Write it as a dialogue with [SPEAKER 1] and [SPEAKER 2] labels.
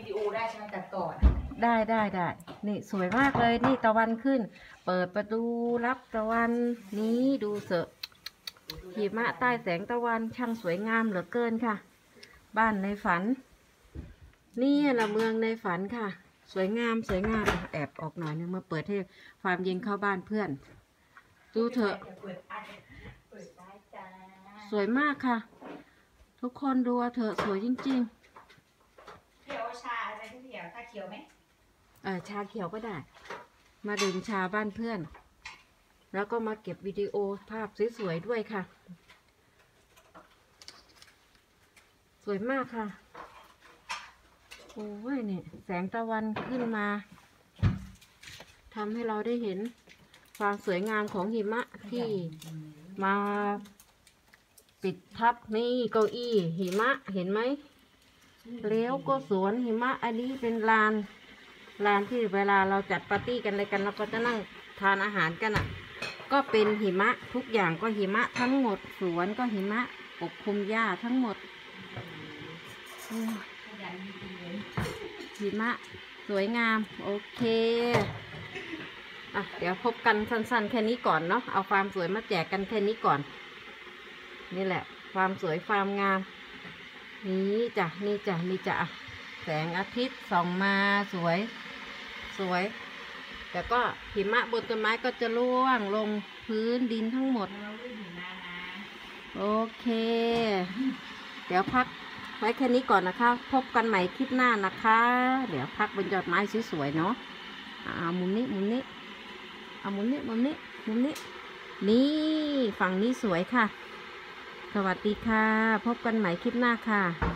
[SPEAKER 1] วิดีโอได้ใช่ไหมตัดต่อนะ
[SPEAKER 2] ได้ได้ได้ นี่สวยมากเลย นี่ตะวันขึ้น เปิดประตูรับตะวันนี้ดูเสอะหิมะใต้แสงตะวันช่างสวยงามเหลือเกินค่ะ บ้านในฝัน นี่แหละเมืองในฝันค่ะ สวยงามสวยงามแอบออกหน่อยนึงมาเปิดให้ความเย็นเข้าบ้านเพื่อน ดูเถอะ สวยมากค่ะ ทุกคนดูเถอะสวยจริง
[SPEAKER 1] เขียวชาอะไรที่ เขียวถ้าเขียวไหม
[SPEAKER 2] เออชาเขียวก็ได้ มาดื่มชาบ้านเพื่อน แล้วก็มาเก็บวิดีโอภาพสวยๆด้วยค่ะ สวยมากค่ะ โอ้ยเนี่ยแสงตะวันขึ้นมาทำให้เราได้เห็นความสวยงามของหิมะที่มาปิดทับนี่เก้าอี้หิมะเห็นไหม แล้วก็สวนหิมะ อันนี้เป็นลาน ลานที่เวลาเราจัดปาร์ตี้กันอะไรกัน เราก็จะนั่งทานอาหารกันอะ ก็เป็นหิมะทุกอย่างก็หิมะทั้งหมด สวนก็หิมะปกคลุมหญ้าทั้งหมดหิมะสวยงาม โอเคอะเดี๋ยวพบกันสั้นๆ แค่นี้ก่อนเนาะเอาความสวยมาแจกกันแค่นี้ก่อน นี่แหละ ความสวยความงาม นี่จ้ะนี่จ้ะนี่จ้ะอะแสงอาทิตย์ส่องมาสวย สวย แต่ก็หิมะบนต้นไม้ก็จะร่วงลงพื้นดินทั้งหมด โอเค เดี๋ยวพักไว้แค่นี้ก่อนนะคะ พบกันใหม่คลิปหน้านะคะ เดี๋ยวพักบนยอดไม้สวยๆเนาะอ่ามุมนี้มุมนี้เอามุมนี้มุมนี้มุมนี้ นี่ฝั่งนี้สวยค่ะ สวัสดีค่ะ พบกันใหม่คลิปหน้าค่ะ